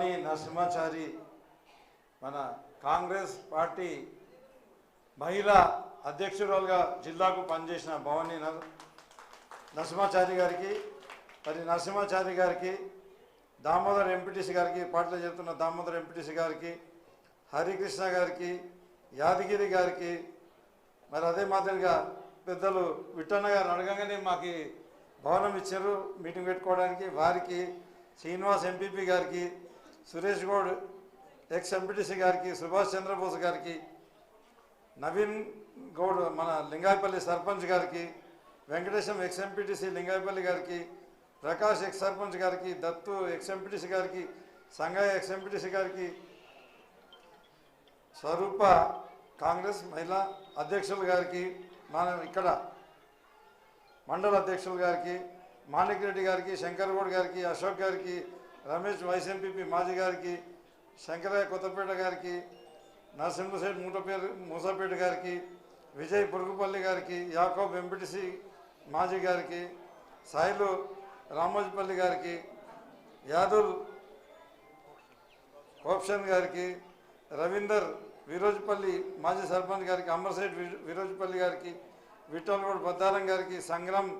భవానీ నరసింహాచారి మన కాంగ్రెస్ పార్టీ మహిళా అధ్యక్షురాలుగా జిల్లాకు పనిచేసిన భవానీ నర నరసింహాచారి గారికి మరి నరసింహాచారి గారికి దామోదర్ ఎంపీటీసీ గారికి పాటలు చెబుతున్న దామోదర్ ఎంపీటీసీ గారికి హరికృష్ణ గారికి యాదగిరి గారికి మరి అదే మాదిరిగా పెద్దలు విట్టన్న గారు అడగంగానే మాకు భవనం ఇచ్చారు మీటింగ్ పెట్టుకోవడానికి వారికి శ్రీనివాస్ ఎంపీపీ గారికి సురేష్ గౌడ్ ఎక్స్ ఎంపీటీసీ గారికి సుభాష్ చంద్రబోస్ గారికి నవీన్ గౌడ్ మన లింగాయపల్లి సర్పంచ్ గారికి వెంకటేశం ఎక్స్ ఎంపీటీసీ లింగాయపల్లి గారికి ప్రకాష్ ఎక్స్ సర్పంచ్ గారికి దత్తు ఎక్స్ ఎంపీటీసీ గారికి సంగయ్య ఎక్స్ ఎంపీటీసీ గారికి స్వరూప కాంగ్రెస్ మహిళా అధ్యక్షులు గారికి మన ఇక్కడ మండల అధ్యక్షులు గారికి మాణిక్ రెడ్డి గారికి శంకర్ గౌడ్ గారికి అశోక్ గారికి రమేష్ వైస్ ఎంపీపీ మాజీ గారికి శంకరయ్య కొత్తపేట గారికి నరసింహశెట్ మూటపేరు మూసాపేట గారికి విజయ్ పురుగుపల్లి గారికి యాకోబ్ ఎంపీటీసీ మాజీ గారికి సాయిలు రామోజీపల్లి గారికి యాదుల్ కోప్షన్ గారికి రవీందర్ విరోజపల్లి మాజీ సర్పంచ్ గారికి అమర్సేట్ విరోజపల్లి గారికి విఠలగౌడ్ బద్దారం గారికి సంగ్రామ్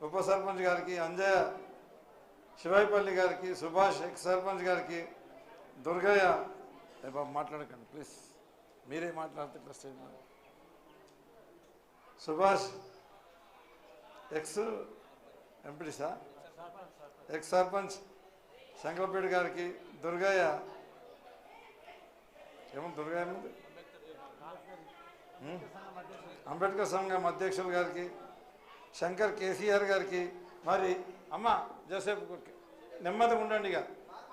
ఉప సర్పంచ్ గారికి అంజయ్య శివాయిపల్లి గారికి సుభాష్ ఎక్స్ సర్పంచ్ గారికి దుర్గయ్య ఏ బాబు మాట్లాడకండి ప్లీజ్. మీరే మాట్లాడితే ప్లస్ స్టేజ్ సుభాష్ ఎక్స్ ఎంపీటీసా ఎక్స్ సర్పంచ్ శంకరపేట గారికి దుర్గయ్య. ఏమో దుర్గయ్య ఏముంది అంబేద్కర్ సంఘం అధ్యక్షులు గారికి శంకర్ కేసీఆర్ గారికి మరి అమ్మ జసేపు నెమ్మదిగా ఉండండి ఇక.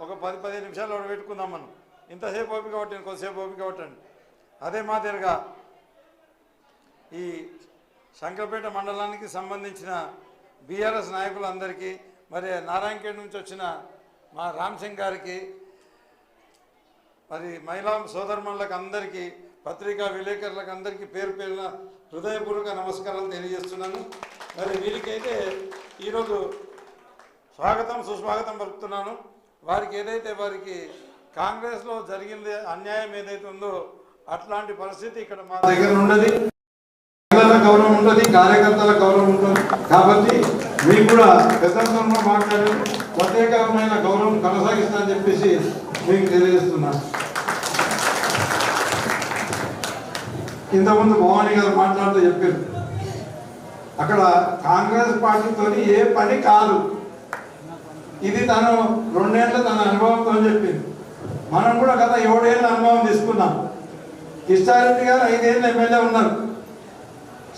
ఒక పది పదిహేను నిమిషాలు పెట్టుకుందాం మనం. ఇంతసేపు ఓపిక పట్టండి కొద్దిసేపు ఓపిక పట్టండి. అదే మాదిరిగా ఈ శంకరపేట మండలానికి సంబంధించిన బీఆర్ఎస్ నాయకులందరికీ మరి నారాయణఖేడ్ నుంచి వచ్చిన మా రామ్సింగ్ గారికి మరి మహిళా సోదరుమణులకు అందరికీ పత్రికా విలేకరులకు అందరికీ పేరు పేరున హృదయపూర్వక నమస్కారాలు తెలియజేస్తున్నాను. మరి వీరికైతే ఈరోజు స్వాగతం సుస్వాగతం పలుకుతున్నాను. వారికి ఏదైతే వారికి కాంగ్రెస్లో జరిగింది అన్యాయం ఏదైతే ఉందో అట్లాంటి పరిస్థితి ఇక్కడ మా దగ్గర ఉన్నది. గౌరవం ఉంటుంది కార్యకర్తల గౌరవం ఉంటుంది. కాబట్టి మీకు కూడా పెద్దలతో మాట్లాడి ప్రత్యేకమైన గౌరవం కొనసాగిస్తానని చెప్పేసి మీకు తెలియజేస్తున్నాను ఇంతకుముందు భవానీ గారు మాట్లాడుతూ చెప్పారు. అక్కడ కాంగ్రెస్ పార్టీతో ఏ పని కాదు. ఇది తను రెండేళ్ళ తన అనుభవంతో చెప్పింది. మనం కూడా గత ఏడేళ్ళ అనుభవం తీసుకున్నాం. కిష్టారెడ్డి గారు ఐదేళ్ళు ఎమ్మెల్యే ఉన్నారు.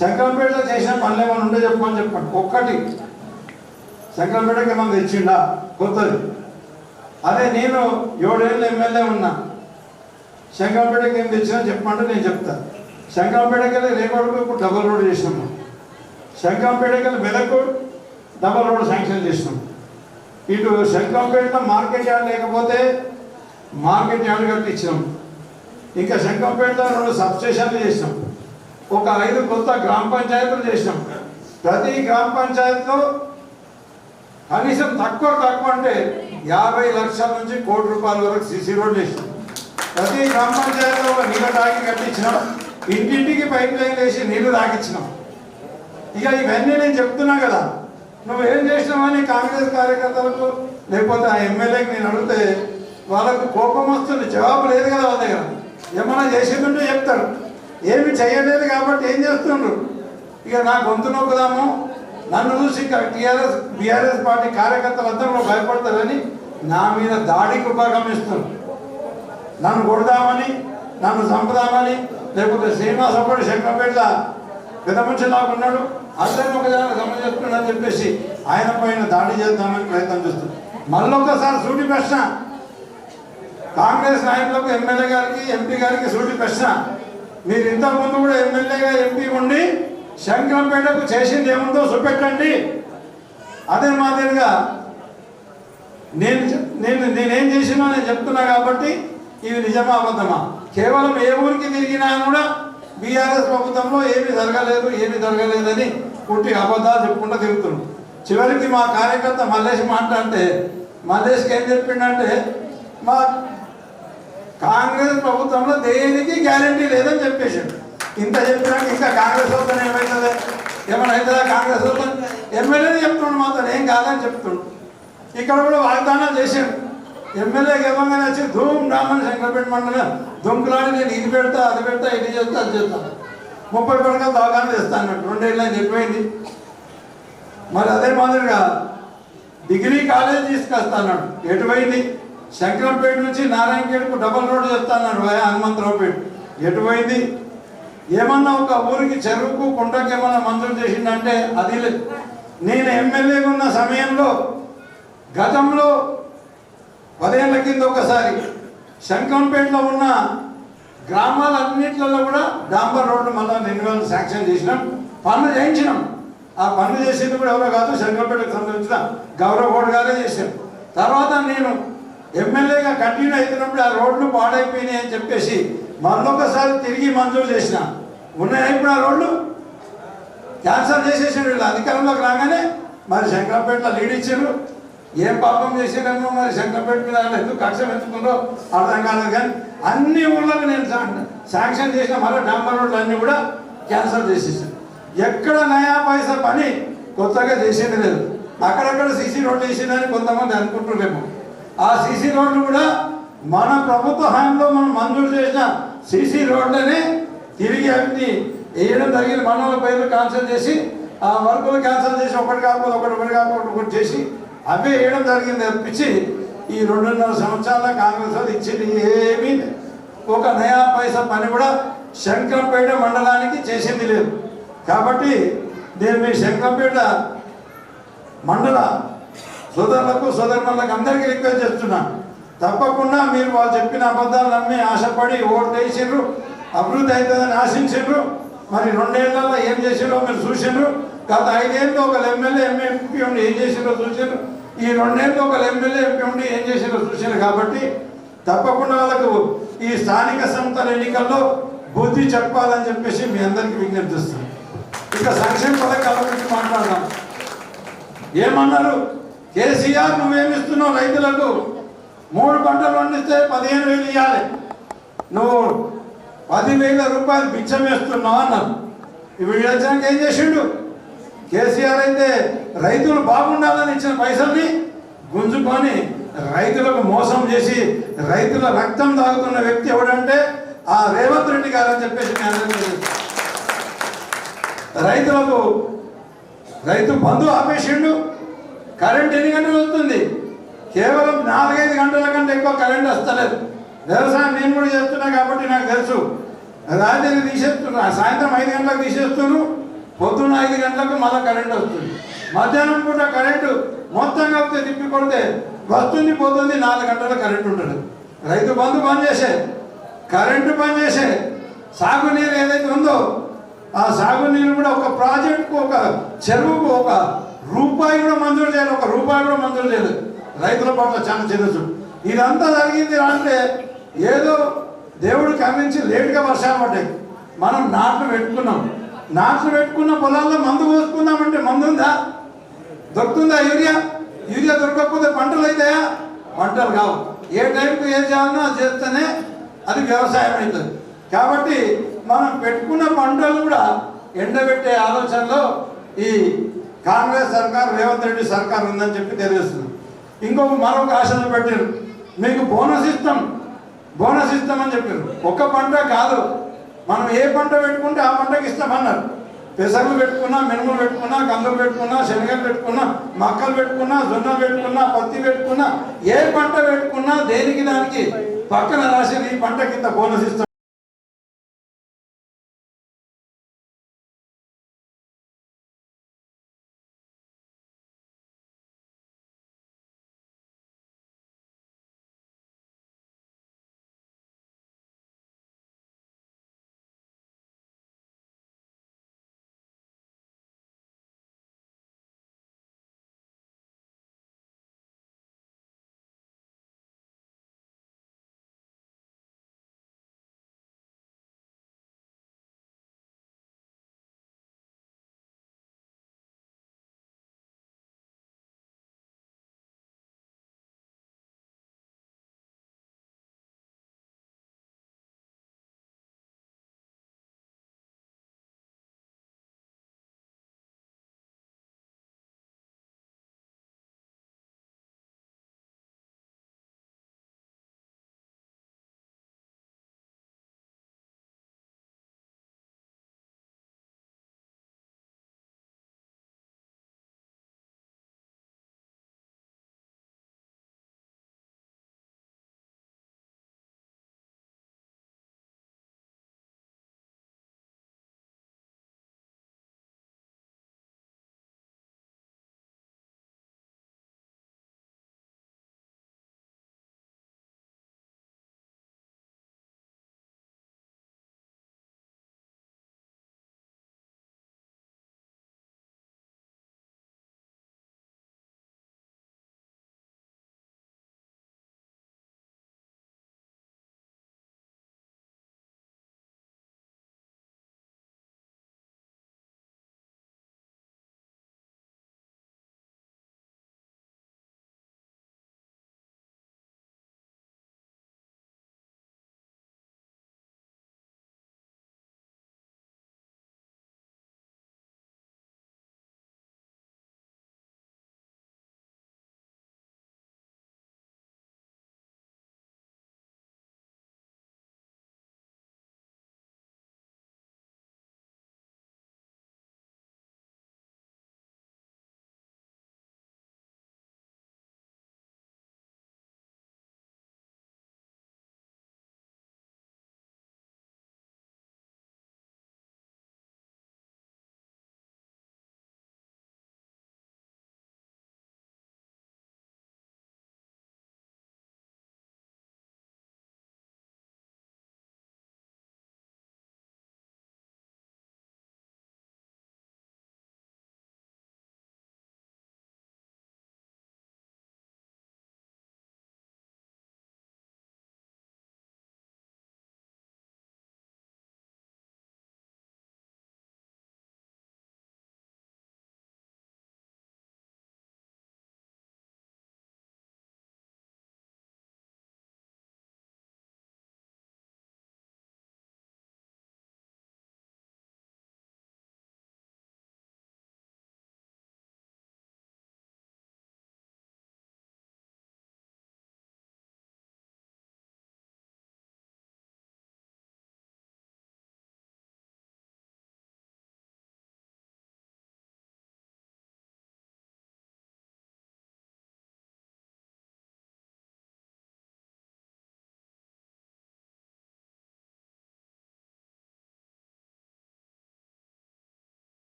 శంకరంపేటలో చేసిన పనులు ఏమైనా ఉంటే చెప్పమని చెప్పండి. ఒక్కటి. శంకరంపేటకి ఏమైనా తెచ్చిండా? కొత్తది. అదే నేను ఏడేళ్ళు ఎమ్మెల్యే ఉన్నా. శంకరంపేటకి ఏం తెచ్చినా చెప్పమంటే నేను చెప్తాను శంకరంపేటకి వెళ్ళి రేపటికి ఇప్పుడు డబల్ రోడ్ చేసినాము శంకరంపేటకి మెదకు డబల్ రోడ్ శాంక్షన్ చేసినాం. ఇటు శంఖంపేటలో మార్కెట్ యార్డ్ లేకపోతే మార్కెట్ యార్డ్ కట్టించినాం ఇంకా శంకరంపేటలో రెండు సబ్స్టేషన్లు చేసినాం. ఒక ఐదు కొత్త గ్రామ పంచాయతీలు చేసినాం. ప్రతి గ్రామ పంచాయతీలో కనీసం తక్కువ తక్కువ అంటే యాభై లక్షల నుంచి కోటి రూపాయల వరకు సిసి రోడ్లు వేసినాం ప్రతి గ్రామ పంచాయతీలో ఒక నీళ్ళ తాగి కట్టించినాం. ఇంటింటికి పైప్ లైన్ వేసి నీళ్ళు తాగించినాం ఇక ఇవన్నీ నేను చెప్తున్నా కదా. నువ్వు ఏం చేసినావని కాంగ్రెస్ కార్యకర్తలకు? లేకపోతే ఆ ఎమ్మెల్యేకి నేను అడిగితే వాళ్ళకు కోపం వస్తుంది జవాబు లేదు కదా వాళ్ళ దగ్గర. ఏమన్నా చేసిందంటే చెప్తారు. ఏమి చేయలేదు కాబట్టి ఏం చేస్తుండ్రు? ఇక నా గొంతు నొక్కుదాము. నన్ను చూసి టీఆర్ఎస్ బీఆర్ఎస్ పార్టీ కార్యకర్తలు అందరూ భయపడతారని నా మీద దాడికి ఉపగమిస్తున్నారు నన్ను కొడదామని నన్ను చంపుదామని లేకపోతే శ్రీనివాస అప్పుడు శంకరపేట పెద్ద మనిషి లాగా ఉన్నాడు. అందరిని ఒక జనాన్ని సమర్థిస్తున్నాడని చెప్పేసి ఆయన పైన దాడి చేద్దామని ప్రయత్నం చేస్తుంది. మళ్ళొక్కసారి సూటి ప్రశ్న. కాంగ్రెస్ నాయకులకు ఎమ్మెల్యే గారికి ఎంపీ గారికి సూటి ప్రశ్న. మీరు ఇంతకుముందు కూడా ఎమ్మెల్యేగా ఎంపీ ఉండి శంకరంపేటకు చేసింది ఏముందో చూపెట్టండి. అదే మాదిరిగా నేను నేను నేనేం చేసినా నేను చెప్తున్నా కాబట్టి ఇవి నిజమా అబద్ధమా? కేవలం ఏ ఊరికి తిరిగినా కూడా బీఆర్ఎస్ ప్రభుత్వంలో ఏమీ జరగలేదు ఏమీ జరగలేదని పుట్టి అబద్ధాలు చెప్పుకుంటూ తిరుగుతున్నాం చివరికి మా కార్యకర్త మల్లేష్ మాట్లాడితే మల్లేష్కి ఏం చెప్పిండంటే మా కాంగ్రెస్ ప్రభుత్వంలో దేనికి గ్యారంటీ లేదని చెప్పేసాడు ఇంత చెప్పినాక ఇంకా కాంగ్రెస్ వద్ద ఏమవుతుంది ఏమైనా అవుతుందా కాంగ్రెస్ వద్ద ఎమ్మెల్యేని చెప్తున్నాడు మాత్రం ఏం కాదని చెప్తున్నాడు. ఇక్కడ కూడా వాగ్దానాలు చేశాడు. ఎమ్మెల్యే ఇవ్వగానే వచ్చి ధూమ్ డామని శంకరపేట మండలం. దుంకులాడి నేను ఇది పెడతా అది పెడతా ఇది చేస్తా అది చేస్తా. ముప్పై పడకలు దవాఖాన తెస్తాను అన్నట్టు. రెండేళ్ళు అని చెప్పిపోయింది మరి అదే మాదిరిగా డిగ్రీ కాలేజ్ తీసుకొస్తాను ఎటువైంది శంకరంపేట నుంచి నారాయణపేటకు డబల్ రోడ్ చేస్తాడు భయ హనుమంతరావుపేట. ఎటువైంది ఏమన్నా ఒక ఊరికి చెరువుకు కుంటకి ఏమన్నా మంజూరు చేసిందంటే అది లేదు నేను ఎమ్మెల్యేగా ఉన్న సమయంలో గతంలో పదేళ్ళ కింద ఒకసారి శంఖంపేటలో ఉన్న గ్రామాలన్నింటిలో కూడా డాంబర్ రోడ్డు మళ్ళా రెన్యువల్ శాంక్షన్ చేసినాం. పనులు చేయించినాం. ఆ పనులు చేసేది కూడా ఎవరో కాదు శంకరపేటకు సంబంధించిన గౌరవ్ గౌడ్ గారే చేశారు. తర్వాత నేను ఎమ్మెల్యేగా కంటిన్యూ అవుతున్నప్పుడు ఆ రోడ్లు పాడైపోయినాయి అని చెప్పేసి మళ్ళొకసారి తిరిగి మంజూరు చేసిన. ఉన్నాయి ఇప్పుడు ఆ రోడ్లు? క్యాన్సల్ చేసేసాడు వీళ్ళు అధికారంలోకి రాగానే మరి శంకరంపేటలో లీడ్ ఇచ్చారు ఏం పాపం చేసారేమో మరి శంకరపేట మీద వాళ్ళు ఎందుకు కక్ష పెంచుకుందో అర్థం కాలేదు కానీ అన్ని ఊళ్ళకు నేను శాంక్షన్ చేసిన మళ్ళీ డాంబర్ రోడ్లు అన్నీ కూడా క్యాన్సల్ చేసేసాను ఎక్కడ నయా పైసా పని కొత్తగా చేసేది లేదు. అక్కడక్కడ సీసీ రోడ్లు వేసిందని కొంతమంది అనుకుంటున్నారేమో. ఆ సీసీ రోడ్లు కూడా మన ప్రభుత్వ హయాంలో మనం మంజూరు చేసిన సీసీ రోడ్లని తిరిగి అవి వేయడం జరిగింది. మన పైరు పేర్లు క్యాన్సిల్ చేసి ఆ వర్కులు క్యాన్సల్ చేసి ఒకటి కాకపోతే ఒకటి ఒకటి కాకపోతే ఒకటి చేసి అవే వేయడం జరిగింది తప్పించి ఈ రెండున్నర సంవత్సరాల కాంగ్రెస్ వాళ్ళు ఇచ్చింది ఏమీ ఒక నయా పైసా పని కూడా శంకరంపేట మండలానికి చేసింది లేదు. కాబట్టి నేను మీ శంకరంపేట మండల సోదరులకు సోదరులకు అందరికీ రిక్వెస్ట్ చేస్తున్నాను తప్పకుండా మీరు వాళ్ళు చెప్పిన అబద్ధాలు నమ్మి ఆశపడి ఓటు వేసిండ్రు అభివృద్ధి అవుతుందని ఆశించిండ్రు. మరి రెండేళ్ళలో ఏం చేసిండ్రో మీరు చూసిండ్రు. గత ఐదేళ్ళు ఒక ఎమ్మెల్యే ఎంఎంపీ ఉండి ఏం చేసిండ్రో చూసిండ్రు. ఈ రెండేళ్ళు ఒక ఎమ్మెల్యే ఎంపీ ఉండి ఏం చేసారో చూశారు కాబట్టి తప్పకుండా వాళ్ళకు ఈ స్థానిక సంస్థల ఎన్నికల్లో బుద్ధి చెప్పాలని చెప్పేసి మీ అందరికీ విజ్ఞప్తిస్తున్నాను ఇక సంక్షేమ పథకాల గురించి మాట్లాడదాం. ఏమన్నారు? కేసీఆర్ నువ్వేమిస్తున్నావు రైతులకు? మూడు పంటలు పండిస్తే పదిహేను వేలు ఇవ్వాలి నువ్వు పదివేల రూపాయలు బిచ్చం వేస్తున్నావు అన్నారు. ఇప్పుడు ఏం చేసిండు? కేసీఆర్ అయితే రైతులు బాగుండాలని ఇచ్చిన పైసల్ని గుంజుకొని రైతులకు మోసం చేసి రైతుల రక్తం తాగుతున్న వ్యక్తి ఎవడంటే ఆ రేవంత్ రెడ్డి గారు అని చెప్పేసి రైతులకు రైతు బంధు ఆపేసిండు కరెంట్ ఎన్ని గంటలు వస్తుంది? కేవలం నాలుగైదు గంటల కంటే ఎక్కువ కరెంట్ వస్తలేదు. వ్యవసాయం నేను కూడా చేస్తున్నా కాబట్టి నాకు తెలుసు. రాత్రి తీసేస్తున్నా సాయంత్రం ఐదు గంటలకు తీసేస్తున్నాను పొద్దున్న ఐదు గంటలకు మళ్ళీ కరెంట్ వస్తుంది. మధ్యాహ్నం పూట కరెంటు మొత్తం కలిపితే తిప్పి కొడితే వస్తుంది పోతుంది నాలుగు గంటల కరెంట్ ఉంటుంది. రైతు బంధు పని చేసే కరెంటు పని చేసే సాగునీరు ఏదైతే ఉందో ఆ సాగునీరు కూడా ఒక ప్రాజెక్టుకు ఒక చెరువుకు ఒక రూపాయి కూడా మంజూరు చేయాలి ఒక రూపాయి కూడా మంజూరు చేయలేదు. రైతుల పట్ల చాలా చిన్నచు ఇదంతా జరిగింది అంటే ఏదో దేవుడు కమించి లేటుగా వర్షాలు పడ్డాయి. మనం నాట్లు పెట్టుకున్నాం. నాట్లు పెట్టుకున్న పొలాల్లో మందు పోసుకుందామంటే మందు ఉందా దొరుకుతుందా యూరియా? యూరియా దొరకకపోతే పంటలు అవుతాయా? పంటలు కావు. ఏ టైంకి ఏం చేయాలన్నా అది చేస్తేనే అది వ్యవసాయం అవుతుంది. కాబట్టి మనం పెట్టుకున్న పంటలు కూడా ఎండబెట్టే ఆలోచనలో ఈ కాంగ్రెస్ సర్కార్ రేవంత్ రెడ్డి సర్కార్ ఉందని చెప్పి తెలియజేస్తుంది ఇంకొక మరొక ఆశలు పెట్టారు. మీకు బోనస్ ఇస్తాం. బోనస్ ఇస్తామని చెప్పారు. ఒక్క పంట కాదు. మనం ఏ పంట పెట్టుకుంటే ఆ పంటకి ఇస్తామన్నారు. పెసర్లు పెట్టుకున్నా మినుములు పెట్టుకున్నా కందులు పెట్టుకున్నా శనగలు పెట్టుకున్నా మక్కలు పెట్టుకున్నా జొన్నలు పెట్టుకున్నా పత్తి పెట్టుకున్నా ఏ పంట పెట్టుకున్నా దేనికి దానికి పక్కన రాసి ఈ పంట కింద బోనస్ ఇస్తాం.